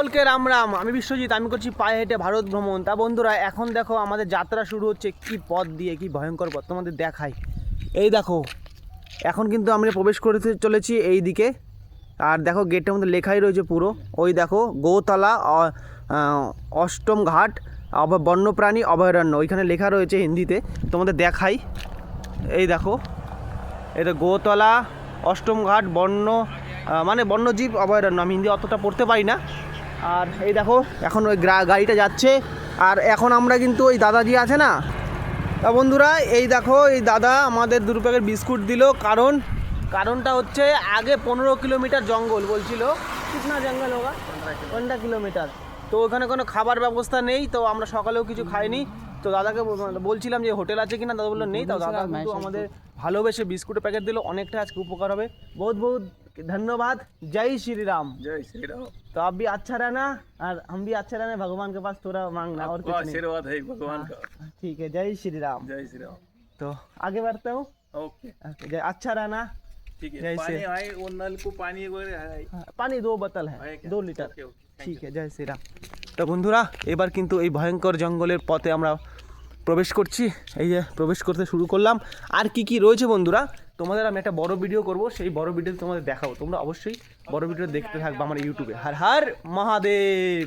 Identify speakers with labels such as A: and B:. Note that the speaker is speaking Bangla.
A: সকলকে রাম রাম। আমি বিশ্বজিৎ, আমি করছি পায়ে হেঁটে ভারত ভ্রমণ। তা বন্ধুরা, এখন দেখো আমাদের যাত্রা শুরু হচ্ছে কি পথ দিয়ে, কি ভয়ঙ্কর পথ। তোমাদের দেখাই। এই দেখো, এখন কিন্তু আমরা প্রবেশ করতে চলেছি এই দিকে আর দেখো গেটের মধ্যে লেখাই রয়েছে পুরো। ওই দেখো, গৌতলা অষ্টম ঘাট বন্যপ্রাণী অভয়ারণ্য। ওইখানে লেখা রয়েছে হিন্দিতে। তোমাদের দেখাই। এই দেখো এটা গোতলা, অষ্টম ঘাট, বন্য মানে বন্যজীব অভয়ারণ্য। আমি হিন্দি অতটা পড়তে পারি না। আর এই দেখো এখন ওই গাড়িটা যাচ্ছে। আর এখন আমরা কিন্তু ওই দাদাজি আছে না তা বন্ধুরা এই দেখো এই দাদা আমাদের দু প্যাকেট বিস্কুট দিল। কারণ কারণটা হচ্ছে আগে পনেরো কিলোমিটার জঙ্গল বলছিল। কিতনা জঙ্গল হোগা পনেরো কিলোমিটার। তো ওখানে কোনো খাবার ব্যবস্থা নেই তো আমরা সকালেও কিছু খাইনি। তো দাদাকে বলছিলাম যে হোটেল আছে কিনা দাদা বলল নেই। তো দাদা কিন্তু আমাদের ভালোবেসে বিস্কুটের প্যাকেট দিল অনেকটা আজকে উপকার হবে। বহুত বহুত धन्यवाद जय श्री राम
B: जय श्री राम
A: तो आप भी अच्छा रहना और हम भी अच्छा रहना भगवान के पास थोड़ा मांगना और
B: आपका
A: कुछ नहीं
B: आशीर्वाद है भगवान का
A: ठीक है जय श्री राम
B: जय श्री राम
A: तो आगे बढ़ता हूँ
B: ओके
A: ओके, जय- अच्छा रहना
B: ठीक है
A: जय
B: पानी
A: श्री-
B: आए वो नल को पानी वगैरह है
A: हाँ, पानी दो बोतल
B: है
A: है
B: क्या?
A: दो লিটার
B: ओके, ओके, thank
A: ঠিক আছে জয় শ্রীরাম তো বন্ধুরা এবার কিন্তু এই ভয়ঙ্কর জঙ্গলের পথে আমরা প্রবেশ করছি, এই যে প্রবেশ করতে শুরু করলাম। আর কি কি রয়েছে বন্ধুরা? তোমাদের আমি একটা বড় ভিডিও করব, সেই বড় ভিডিও তোমাদের দেখাবো। তোমরা অবশ্যই বড় ভিডিও দেখতে থাকবে আমার ইউটিউবে হার হার মহাদেব!